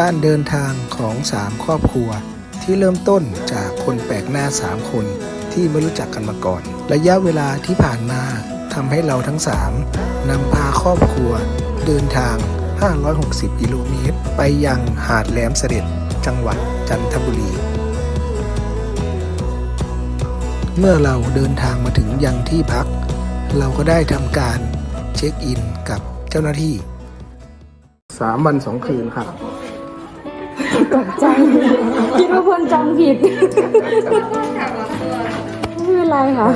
การเดินทางของสามครอบครัว ที่เริ่มต้นจากคนแปลกหน้าสามคนที่ไม่รู้จักกันมาก่อน ระยะเวลาที่ผ่านมาทำให้เราทั้งสามนำพาครอบครัว เดินทาง 560 กิโลเมตร ไปยังหาดแหลมเสด็จ จังหวัดจันทบุรี เมื่อเราเดินทางมาถึงยังที่พัก เราก็ได้ทำการเช็คอินกับเจ้าหน้าที่สามวันสองคืนครับ ตกใจคิดว่าเพื่อนจำผิดไม่เป็นไรค่ะ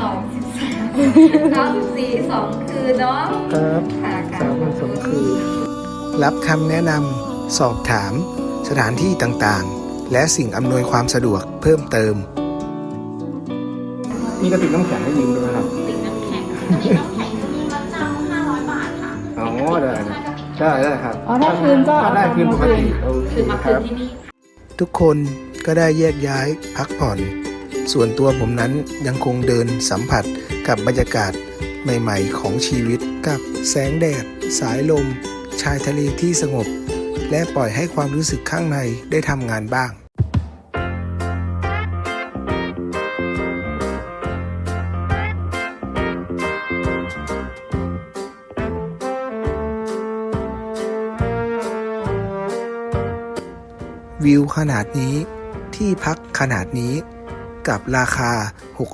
สองสิบสามเก้าสิบสี่สองคืนเนาะครับค่ะสามวันสองคืนรับคำแนะนำสอบถาม สถานที่ต่างๆ และสิ่งอำนวยความสะดวกเพิ่มเติม มีกระติกน้ำแข็งให้ยืมด้วยครับติ่งน้ำแข็งติ่งน้ำแข็งคือมัดจำห้าร้อยบาทค่ะอ๋อได้ ได้ได้ครับอ๋อถ้าคืนก็ถ้าได้คืนปกติโอเคคือมาคคืนรับที่นี่ทุกคนก็ได้แยกย้ายพักผ่อน ส่วนตัวผมนั้นยังคงเดินสัมผัสกับบรรยากาศใหม่ ๆ ของชีวิตกับแสงแดด สายลม ชายทะเลที่สงบ และปล่อยให้ความรู้สึกข้างในได้ทำงานบ้าง วิวขนาดนี้ ที่พักขนาดนี้ กับราคา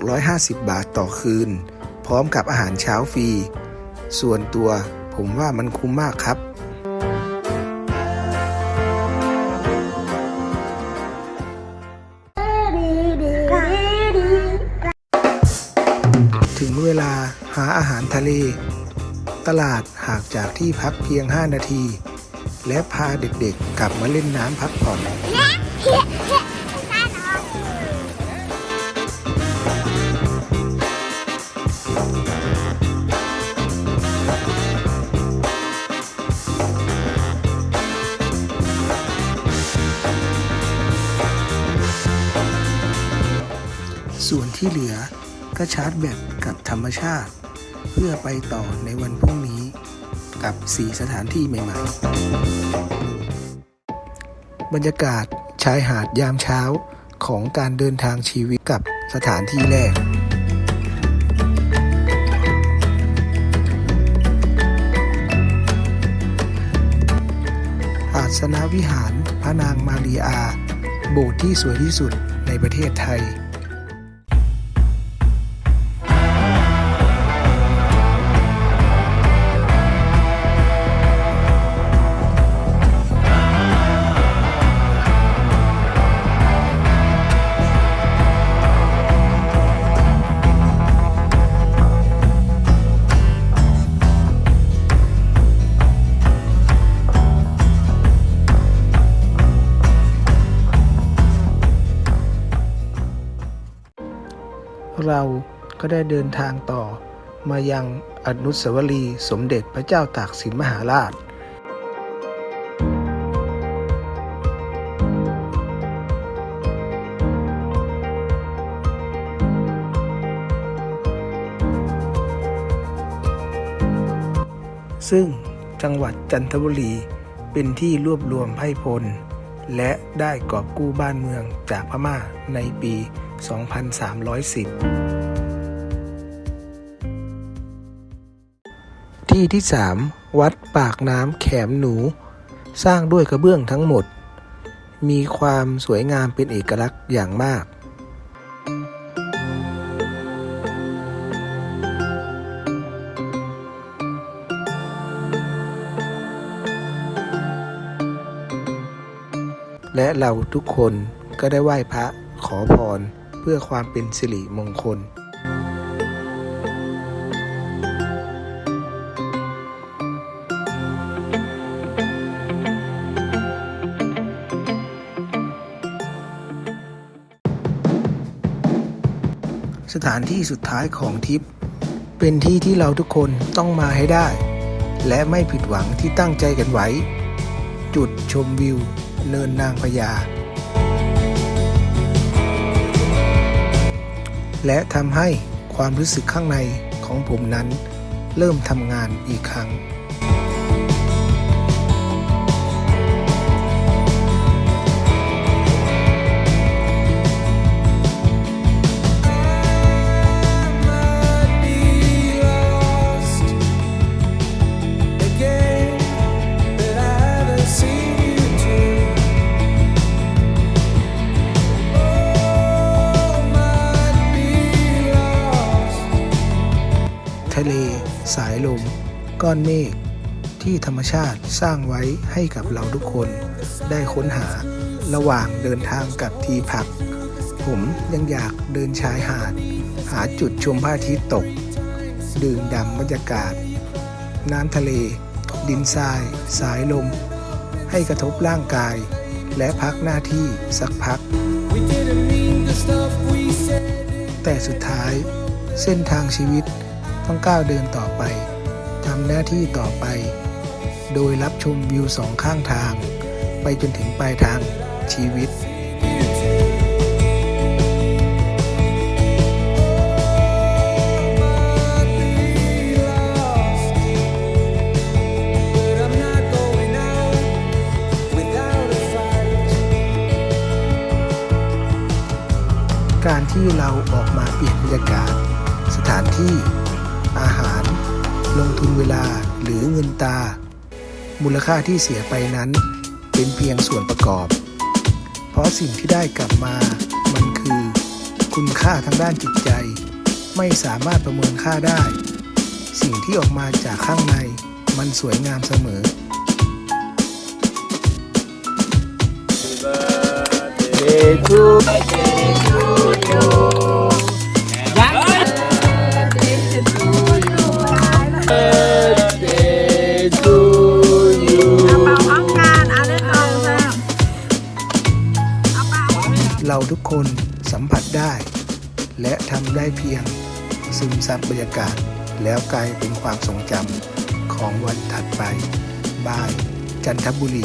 650 บาทต่อคืน พร้อมกับอาหารเช้าฟรี ส่วนตัวผมว่ามันคุ้มมากครับ ถึงเวลาหาอาหารทะเล ตลาดหางจากที่พักเพียง 5 นาที และพาเด็กๆกลับมาเล่นน้ำพักผ่อน ส่วนที่เหลือก็ชาร์จแบตกับธรรมชาติ เพื่อไปต่อในวันพรุ่งนี้ กับ 4 สถานที่ใหม่ ๆ บรรยากาศชายหาดยามเช้าของการเดินทางชีวิตกับสถานที่แรกอาสนาวิหารพระนางมารีอา โบสถ์ที่สวยที่สุดในประเทศไทย เราก็ได้เดินทางต่อ มายังอนุสาวรีย์สมเด็จพระเจ้าตากสินมหาราชซึ่งจังหวัดจันทบุรีเป็นที่รวบรวมไพร่พล และได้กอบกู้บ้านเมืองจากพม่าในปี 2310 ที่ที่ 3 วัดปากน้ำแขมหนู สร้างด้วยกระเบื้องทั้งหมด มีความสวยงามเป็นเอกลักษณ์อย่างมากและเราทุกคนก็ได้ไหว้พระขอพร เพื่อความเป็นสิริมงคล สถานที่สุดท้ายของทริป เป็นที่ที่เราทุกคนต้องมาให้ได้ และไม่ผิดหวังที่ตั้งใจกันไว้ จุดชมวิว เนินนางพญา และทำให้ความรู้สึกข้างในของผมนั้น เริ่มทำงานอีกครั้ง เล สายลม ก้อนเมฆที่ธรรมชาติสร้างไว้ให้กับเราทุกคน ได้ค้นหาระหว่างเดินทางกลับที่พัก ผมยังอยากเดินชายหาด หาจุดชมพระอาทิตย์ตก ดื่มด่ำบรรยากาศ น้ำทะเล ดินทราย สายลม ให้กระทบร่างกาย และพักหน้าที่สักพัก แต่สุดท้ายเส้นทางชีวิต ต้องก้าวเดินต่อไปทำหน้าที่ต่อไป โดยรับชมวิวสองข้างทาง ไปจนถึงปลายทางชีวิตการที่เราออกมาเปลี่ยนบรรยากาศ สถานที่ อาหาร ลงทุนเวลาหรือเงินตา มูลค่าที่เสียไปนั้น เป็นเพียงส่วนประกอบ เพราะสิ่งที่ได้กลับมา มันคือ คุณค่าทางด้านจิตใจ ไม่สามารถประเมินค่าได้ สิ่งที่ออกมาจากข้างใน มันสวยงามเสมอเรา ทุกคนสัมผัสได้ และทำได้เพียงซึมซับบรรยากาศ แล้วกลายเป็นความทรงจำของวันถัดไปบาย จันทบุรี